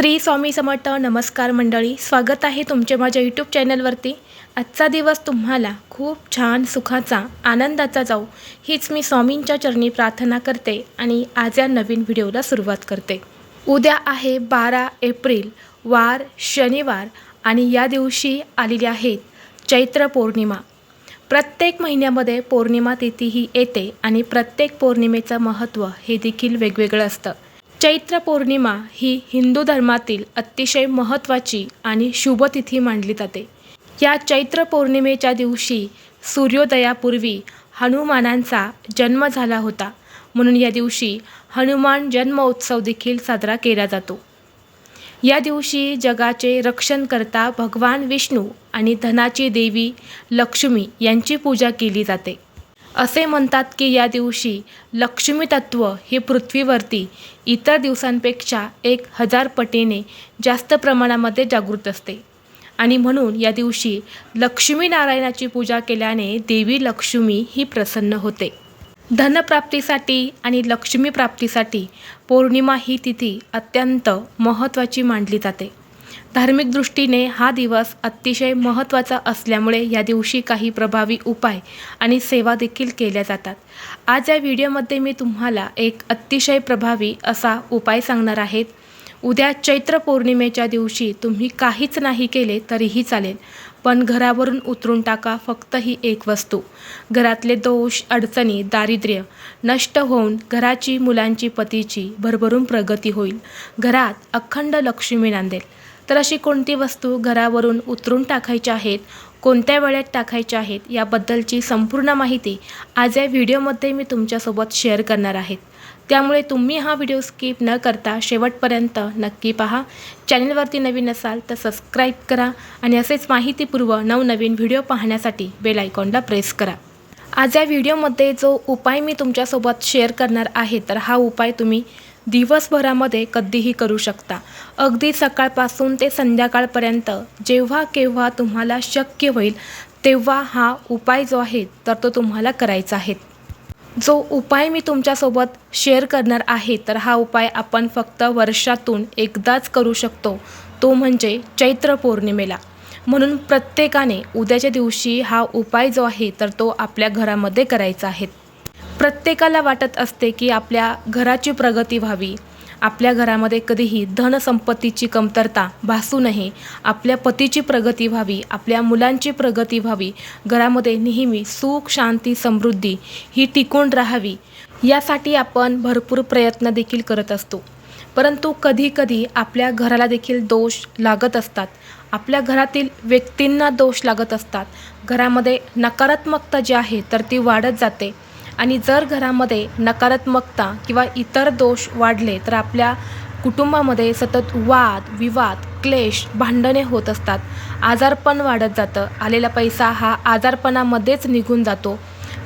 श्री स्वामी समर्थ नमस्कार मंडळी स्वागत आहे तुमचे माझ्या यूट्यूब चॅनलवरती आजचा दिवस तुम्हाला खूप छान सुखाचा आनंदाचा जाऊ हीच मी स्वामींच्या चरणी प्रार्थना करते आणि आज या नवीन व्हिडिओला सुरुवात करते. उद्या आहे बारा एप्रिल वार शनिवार आणि या दिवशी आलेली आहेत चैत्र पौर्णिमा. प्रत्येक महिन्यामध्ये पौर्णिमा तिथी ही येते आणि प्रत्येक पौर्णिमेचं महत्त्व हे देखील वेगवेगळं असतं. चैत्र पौर्णिमा ही हिंदू धर्मातील अतिशय महत्त्वाची आणि शुभतिथी मानली जाते. या चैत्र पौर्णिमेच्या दिवशी सूर्योदयापूर्वी हनुमानांचा जन्म झाला होता. म्हणून या दिवशी हनुमान जन्मोत्सव देखील साजरा केला जातो. या दिवशी जगाचे रक्षण करता भगवान विष्णू आणि धनाची देवी लक्ष्मी यांची पूजा केली जाते. असे म्हणतात की या दिवशी लक्ष्मी तत्व हे पृथ्वीवरती इतर दिवसांपेक्षा एक हजार पटीने जास्त प्रमाणामध्ये जागृत असते. आणि म्हणून या दिवशी लक्ष्मीनारायणाची पूजा केल्याने देवी लक्ष्मी ही प्रसन्न होते. धनप्राप्तीसाठी आणि लक्ष्मी प्राप्तीसाठी पौर्णिमा ही तिथी अत्यंत महत्त्वाची मानली जाते. धार्मिक दृष्टीने हा दिवस अतिशय महत्त्वाचा असल्यामुळे या दिवशी काही प्रभावी उपाय आणि सेवा देखील केल्या जातात. आज या व्हिडिओमध्ये मी तुम्हाला एक अतिशय प्रभावी असा उपाय सांगणार आहेत उद्या चैत्र पौर्णिमेच्या दिवशी तुम्ही काहीच नाही केले तरीही चालेल पण घरावरून उतरून टाका फक्त ही एक वस्तू. घरातले दोष अडचणी दारिद्र्य नष्ट होऊन घराची मुलांची पतीची भरभरून प्रगती होईल. घरात अखंड लक्ष्मी नांदेल. तर अशी कोणती वस्तू घरावरून उतरून टाकायच्या आहेत कोणत्या वेळेत टाकायच्या आहेत याबद्दलची संपूर्ण माहिती आज या व्हिडिओमध्ये मी तुमच्यासोबत शेअर करणार आहेत. त्यामुळे तुम्ही हा व्हिडिओ स्किप न करता शेवटपर्यंत नक्की पहा. चॅनलवरती नवीन असाल तर सबस्क्राईब करा आणि असेच माहितीपूर्व नवनवीन व्हिडिओ पाहण्यासाठी बेल आयकॉनला प्रेस करा. आज या व्हिडिओमध्ये जो उपाय मी तुमच्यासोबत शेअर करणार आहे तर हा उपाय तुम्ही दिवसभरामध्ये कधीही करू शकता. अगदी सकाळपासून ते संध्याकाळपर्यंत जेव्हा केव्हा तुम्हाला शक्य होईल तेव्हा हा उपाय जो आहे तर तो तुम्हाला करायचा आहे. जो उपाय मी तुमच्यासोबत शेअर करणार आहे तर हा उपाय आपण फक्त वर्षातून एकदाच करू शकतो. तो म्हणजे चैत्र पौर्णिमेला. म्हणून प्रत्येकाने उद्याच्या दिवशी हा उपाय जो आहे तर तो आपल्या घरामध्ये करायचा आहे. प्रत्येकाला वाटत असते की आपल्या घराची प्रगती व्हावी. आपल्या घरामध्ये कधीही धनसंपत्तीची कमतरता भासू नये. आपल्या पतीची प्रगती व्हावी आपल्या मुलांची प्रगती व्हावी. घरामध्ये नेहमी सुख शांती समृद्धी ही टिकून राहावी. यासाठी आपण भरपूर प्रयत्न देखील करत असतो. परंतु कधीकधी आपल्या घराला देखील दोष लागत असतात. आपल्या घरातील व्यक्तींना दोष लागत असतात. घरामध्ये नकारात्मकता जी आहे तर ती वाढत जाते. आणि जर घरामध्ये नकारात्मकता किंवा इतर दोष वाढले तर आपल्या कुटुंबामध्ये सतत वाद विवाद क्लेश भांडणे होत असतात. आजारपण वाढत जातं. आलेला पैसा हा आजारपणामध्येच निघून जातो.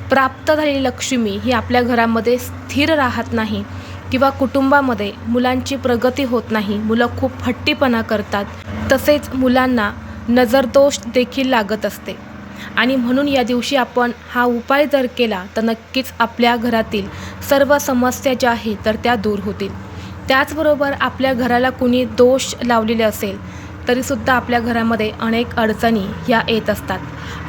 प्राप्त झालेली लक्ष्मी ही आपल्या घरामध्ये स्थिर राहत नाही किंवा कुटुंबामध्ये मुलांची प्रगती होत नाही. मुलं खूप हट्टीपणा करतात. तसेच मुलांना नजरदोष देखील लागत असते. आणि म्हणून या दिवशी आपण हा उपाय जर केला तर नक्कीच आपल्या घरातील सर्व समस्या ज्या आहेत तर त्या दूर होतील. त्याचबरोबर आपल्या घराला कुणी दोष लावलेले असेल तरीसुद्धा आपल्या घरामध्ये अनेक अडचणी ह्या येत असतात.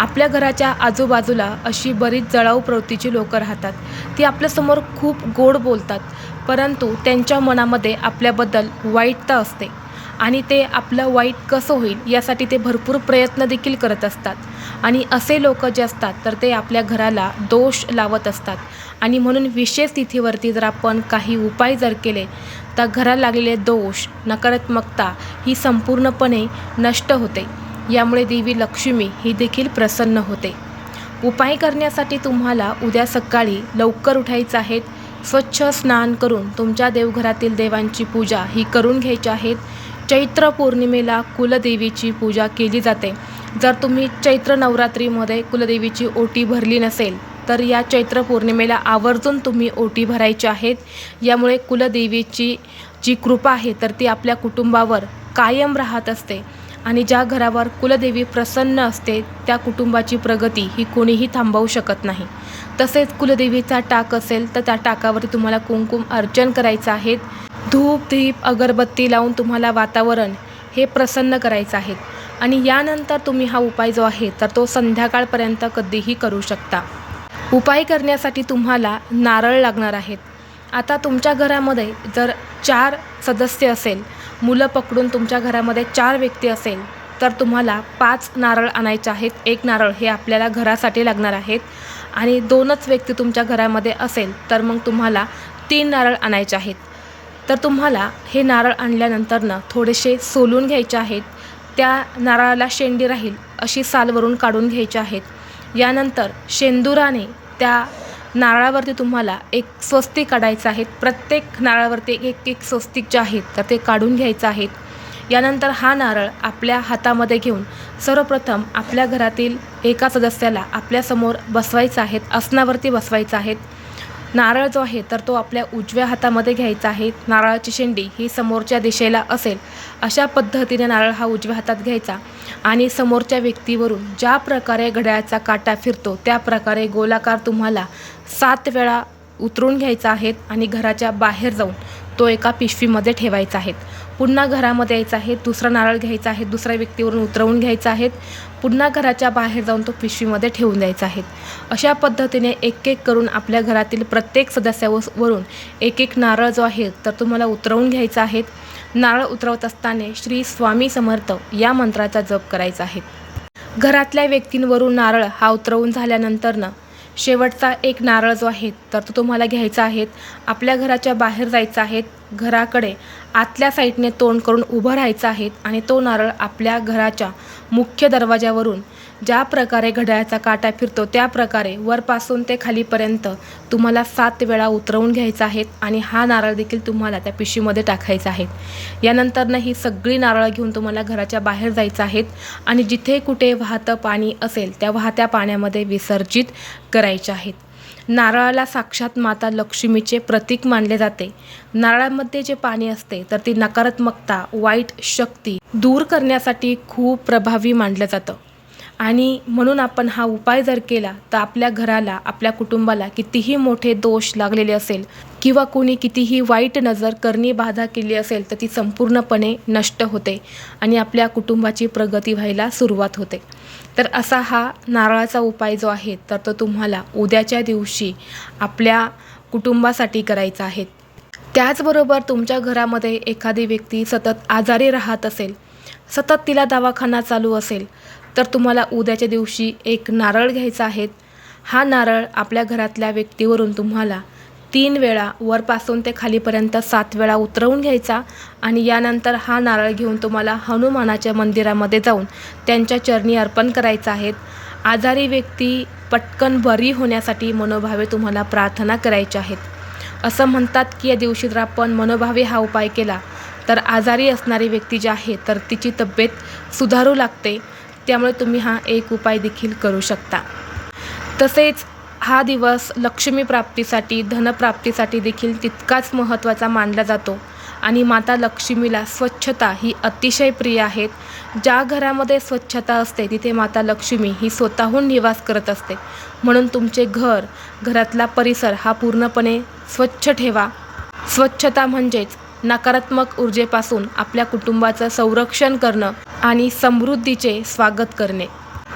आपल्या घराच्या आजूबाजूला अशी बरीच जळाऊ प्रवृत्तीची लोकं राहतात. ती आपल्यासमोर खूप गोड बोलतात परंतु त्यांच्या मनामध्ये आपल्याबद्दल वाईटता असते. आणि ते आपलं वाईट कसं होईल यासाठी ते भरपूर प्रयत्न देखील करत असतात. आणि असे लोक जे असतात तर ते आपल्या घराला दोष लावत असतात. आणि म्हणून विशेष तिथीवरती जर आपण काही उपाय जर केले तर घराला लागलेले दोष नकारात्मकता ही संपूर्णपणे नष्ट होते. यामुळे देवी लक्ष्मी ही देखील प्रसन्न होते. उपाय करण्यासाठी तुम्हाला उद्या सकाळी लवकर उठायचं आहे स्वच्छ स्नान करून तुमच्या देवघरातील देवांची पूजा ही करून घ्यायची आहेत. चैत्र पौर्णिमेला कुलदेवीची पूजा केली जाते. जर तुम्ही चैत्र नवरात्रीमध्ये कुलदेवीची ओटी भरली नसेल तर या चैत्र पौर्णिमेला आवर्जून तुम्ही ओटी भरायची आहेत. यामुळे कुलदेवीची जी कृपा आहे तर ती आपल्या कुटुंबावर कायम राहत असते आणि ज्या घरावर कुलदेवी प्रसन्न असते त्या कुटुंबाची प्रगती ही कोणीही थांबवू शकत नाही. तसेच कुलदेवीचा टाक असेल तर त्या टाकावरती तुम्हाला कुंकुम अर्चन करायचं आहे. धूप दीप अगरबत्ती लावून तुम्हाला वातावरण हे प्रसन्न करायचं आहे. आणि यानंतर तुम्ही हा उपाय जो आहे तर तो संध्याकाळपर्यंत कधीही करू शकता. उपाय करण्यासाठी तुम्हाला नारळ लागणार आहेत. आता तुमच्या घरामध्ये जर चार सदस्य असेल मुलं पकडून तुमच्या घरामध्ये चार व्यक्ती असेल तर तुम्हाला पाच नारळ आणायचे आहेत. एक नारळ हे आपल्याला घरासाठी लागणार आहेत. आणि दोनच व्यक्ती तुमच्या घरामध्ये असेल तर मग तुम्हाला तीन नारळ आणायचे आहेत. तर तुम्हाला हे नारळ आणल्यानंतरनं थोडेसे सोलून घ्यायचे आहेत. त्या नारळाला शेंडी राहील अशी सालवरून काढून घ्यायचे आहेत. यानंतर शेंदुराने त्या नारळावरती तुम्हाला एक स्वस्तिक काढायचं आहे प्रत्येक नारळावरती एक एक स्वस्तिक जे आहेत तर ते काढून घ्यायचं आहेत. यानंतर हा नारळ आपल्या हातामध्ये घेऊन सर्वप्रथम आपल्या घरातील एका सदस्याला आपल्यासमोर बसवायचा आहेत आसनावरती बसवायचं आहेत. नारळ जो आहे तर तो आपल्या उजव्या हातामध्ये घ्यायचा आहे. नारळाची शेंडी ही समोरच्या दिशेला असेल अशा पद्धतीने नारळ हा उजव्या हातात घ्यायचा आणि समोरच्या व्यक्तीवरून ज्या प्रकारे घड्याळाचा काटा फिरतो त्या प्रकारे गोलाकार तुम्हाला सात वेळा उतरून घ्यायचा आहेत आणि घराच्या बाहेर जाऊन तो एका पिशवीमध्ये ठेवायचा आहे. पुन्हा घरामध्ये यायचा आहे दुसरा नारळ घ्यायचा आहे दुसऱ्या व्यक्तीवरून उतरवून घ्यायचा आहे पुन्हा घराच्या बाहेर जाऊन तो पिशवीमध्ये ठेवून द्यायचा आहे. अशा पद्धतीने एक एक करून आपल्या घरातील प्रत्येक सदस्यावरून एक एक नारळ जो आहे तर तुम्हाला उतरवून घ्यायचा आहे. नारळ उतरवत असताना श्री स्वामी समर्थ या मंत्राचा जप करायचा आहे. घरातल्या व्यक्तींवरून नारळ हा उतरवून झाल्यानंतरनं शेवटचा एक नारळ जो आहे तर तो तुम्हाला घ्यायचा आहे. आपल्या घराच्या बाहेर जायचं आहे. घराकडे आतल्या साईडने तोंड करून उभं राहायचं आहे आणि तो नारळ आपल्या घराच्या मुख्य दरवाजावरून ज्या प्रकारे घड्याळाचा काटा फिरतो त्या प्रकारे वरपासून ते खालीपर्यंत तुम्हाला सात वेळा उतरवून घ्यायचा आहे आणि हा नारळ देखील तुम्हाला त्या पिशवीमध्ये टाकायचा आहे. यानंतरनं ही सगळी नारळं घेऊन तुम्हाला घराच्या बाहेर जायचं आहेत आणि जिथे कुठे वाहतं पाणी असेल त्या वाहत्या पाण्यामध्ये विसर्जित करायचे आहेत नारळाला साक्षात माता लक्ष्मीचे प्रतीक मानले जाते. नारळामध्ये जे पाणी असते तर ती नकारात्मकता वाईट शक्ती दूर करण्यासाठी खूप प्रभावी मानलं जातं. आणि म्हणून आपण हा उपाय जर केला तर आपल्या घराला आपल्या कुटुंबाला कितीही मोठे दोष लागलेले असेल किंवा कोणी कितीही वाईट नजर करणी बाधा केली असेल तर ती संपूर्णपणे नष्ट होते आणि आपल्या कुटुंबाची प्रगती व्हायला सुरुवात होते. तर असा हा नारळाचा उपाय जो आहे तर तो तुम्हाला उद्याच्या दिवशी आपल्या कुटुंबासाठी करायचा आहे. त्याचबरोबर तुमच्या घरामध्ये एखादी व्यक्ती सतत आजारी राहत असेल सतत तिला दवाखाना चालू असेल तर तुम्हाला उद्याच्या दिवशी एक नारळ घ्यायचा आहे. हा नारळ आपल्या घरातल्या व्यक्तीवरून तुम्हाला तीन वेळा वरपासून ते खालीपर्यंत सात वेळा उतरवून घ्यायचा आणि यानंतर हा नारळ घेऊन तुम्हाला हनुमानाच्या मंदिरामध्ये जाऊन त्यांच्या चरणी अर्पण करायचं आहेत आजारी व्यक्ती पटकन बरी होण्यासाठी मनोभावे तुम्हाला प्रार्थना करायच्या आहेत असं म्हणतात की या दिवशी जर आपण मनोभावे हा उपाय केला तर आजारी असणारी व्यक्ती जी आहे तर तिची तब्येत सुधारू लागते. त्यामुळे तुम्ही हा एक उपाय देखील करू शकता. तसेच हा दिवस लक्ष्मी प्राप्तीसाठी धनप्राप्तीसाठी देखील तितकाच महत्त्वाचा मानला जातो. आणि माता लक्ष्मीला स्वच्छता ही अतिशय प्रिय आहेत. ज्या घरामध्ये स्वच्छता असते तिथे माता लक्ष्मी ही स्वतःहून निवास करत असते. म्हणून तुमचे घर घरातला परिसर हा पूर्णपणे स्वच्छ ठेवा. स्वच्छता म्हणजेच नकारात्मक ऊर्जेपासून आपल्या कुटुंबाचं संरक्षण करणं आणि समृद्धीचे स्वागत करणे.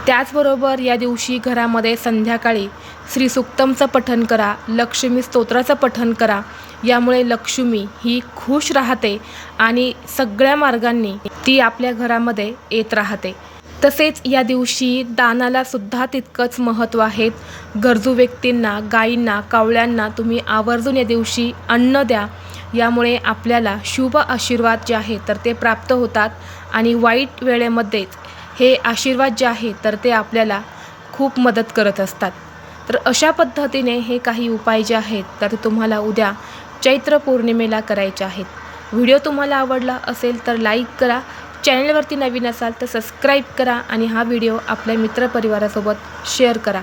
त्याचबरोबर या दिवशी घरामध्ये संध्याकाळी श्री सुक्तमचं करा लक्ष्मी स्तोत्राचं पठन करा यामुळे लक्ष्मी ही खुश राहते आणि सगळ्या मार्गांनी ती आपल्या घरामध्ये येत राहते. तसेच या दिवशी दानाला सुद्धा तितकंच महत्त्व आहे. गरजू व्यक्तींना गायींना कावळ्यांना तुम्ही आवर्जून या दिवशी अन्न द्या. यामुळे आपल्याला शुभ आशीर्वाद जे आहे तर ते प्राप्त होतात. आणि वाईट वेळेमध्येच हे आशीर्वाद जे आहे तर ते आपल्याला खूप मदत करत असतात. तर अशा पद्धतीने हे काही उपाय जे आहेत तर तुम्हाला उद्या चैत्र पौर्णिमेला करायचे आहेत. व्हिडिओ तुम्हाला आवडला असेल तर लाईक करा. चॅनलवरती नवीन असाल तर सबस्क्राईब करा. आणि हा व्हिडिओ आपल्या मित्रपरिवारासोबत शेअर करा.